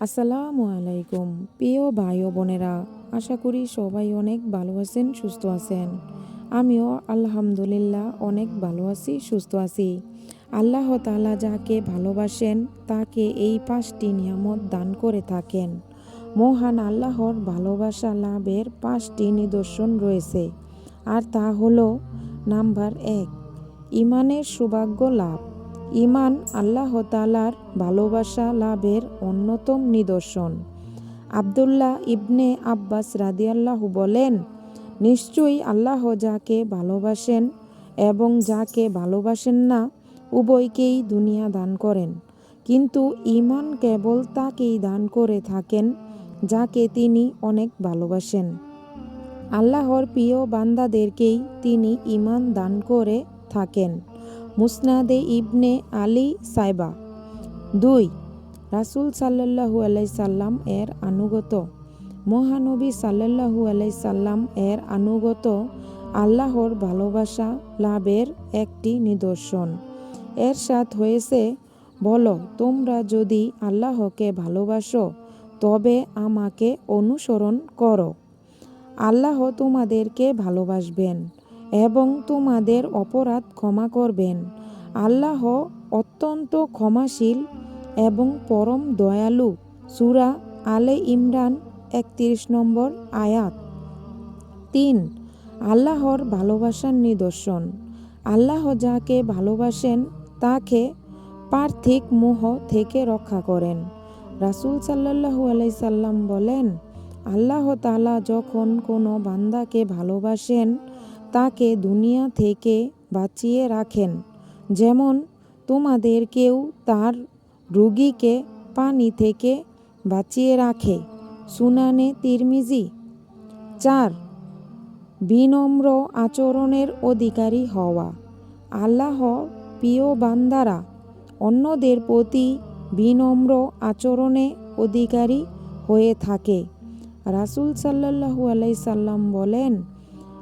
আসসালামু আলাইকুম। প্রিয় ভাই ও বোনেরা, আশা করি সবাই অনেক ভালো আছেন, সুস্থ আছেন। আমিও আলহামদুলিল্লাহ অনেক ভালো আছি, সুস্থ আছি। আল্লাহ তাআলা যাকে ভালোবাসেন, তাকে এই পাঁচটি নিয়ামত দান করে থাকেন। মহান আল্লাহর ভালোবাসা লাভের পাঁচটি নিদর্শন রয়েছে। আর তা হলো, নাম্বার এক, ইমানের সৌভাগ্য লাভ। ইমান আল্লাহ তালার ভালোবাসা লাভের অন্যতম নিদর্শন। আবদুল্লাহ ইবনে আব্বাস রাদিয়াল্লাহু বলেন, নিশ্চয়ই আল্লাহ যাকে ভালোবাসেন এবং যাকে ভালোবাসেন না, উভয়কেই দুনিয়া দান করেন। কিন্তু ইমান কেবল তাকেই দান করে থাকেন, যাকে তিনি অনেক ভালোবাসেন। আল্লাহর প্রিয় বান্দাদেরকেই তিনি ইমান দান করে থাকেন। মুসনাদে ইবনে আলী সাইবা। দুই, রাসুল সাল্লাহু আলাইসাল্লাম এর আনুগত। মহানবী সাল্লাহু আলাইসাল্লাম এর আনুগত আল্লাহর ভালোবাসা লাভের একটি নিদর্শন। এর সাথ হয়েছে, বলো, তোমরা যদি আল্লাহকে ভালোবাসো, তবে আমাকে অনুসরণ করো। আল্লাহ তোমাদেরকে ভালোবাসবেন। এবং তোমাদের অপরাধ ক্ষমা করবেন। আল্লাহ অত্যন্ত ক্ষমাশীল এবং পরম দয়ালু। সুরা আলে ইমরান একত্রিশ নম্বর আয়াত। তিন, আল্লাহর ভালোবাসার নিদর্শন। আল্লাহ যাকে ভালোবাসেন, তাকে পার্থিক মোহ থেকে রক্ষা করেন। রাসুল সাল্লাহু আলাইসাল্লাম বলেন, আল্লাহ তালা যখন কোনো বান্দাকে ভালোবাসেন তাকে দুনিয়া থেকে বাঁচিয়ে রাখেন। যেমন তোমাদের কেউ তার রুগীকে পানি থেকে বাঁচিয়ে রাখে। সুনানে তিরমিজি। চার, বিনম্র আচরণের অধিকারী হওয়া। আল্লাহ প্রিয় বান্দারা, অন্যদের প্রতি বিনম্র আচরণে অধিকারী হয়ে থাকে। রাসুল সাল্লাহু আলাইসাল্লাম বলেন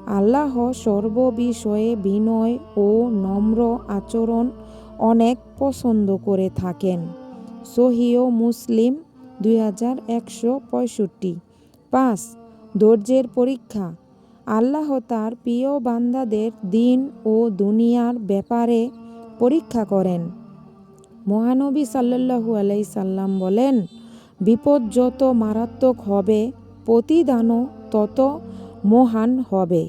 আল্লাহ সর্ববিষয়ে বিনয় ও নম্র আচরণ অনেক পছন্দ করে থাকেন। সহিও মুসলিম দুই হাজার একশো পঁয়ষট্টি। পাঁচ, ধৈর্যের পরীক্ষা। আল্লাহ তার প্রিয় বান্দাদের দিন ও দুনিয়ার ব্যাপারে পরীক্ষা করেন। মহানবী সাল্লাহু আলাই সাল্লাম বলেন, বিপদ যত মারাত্মক হবে, প্রতিদানও তত মহান হবে।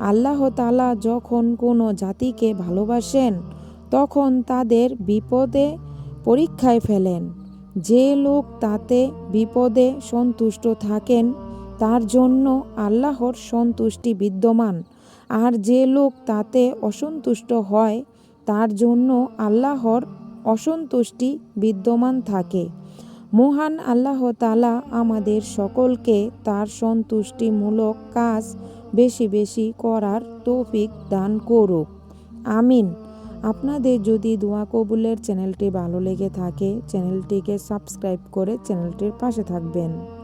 আল্লাহ তালা যখন কোনো জাতিকে ভালোবাসেন, তখন তাদের বিপদে পরীক্ষায় ফেলেন। যে লোক তাতে বিপদে সন্তুষ্ট থাকেন, তার জন্য আল্লাহর সন্তুষ্টি বিদ্যমান। আর যে লোক তাতে অসন্তুষ্ট হয়, তার জন্য আল্লাহর অসন্তুষ্টি বিদ্যমান থাকে। মহান আল্লাহ তালা আমাদের সকলকে তার সন্তুষ্টিমূলক কাজ বেশি বেশি করার তৌফিক দান করুক। আমিন। আপনাদের যদি দোয়া কবুলের চ্যানেলটি ভালো লেগে থাকে, চ্যানেলটিকে সাবস্ক্রাইব করে চ্যানেলটির পাশে থাকবেন।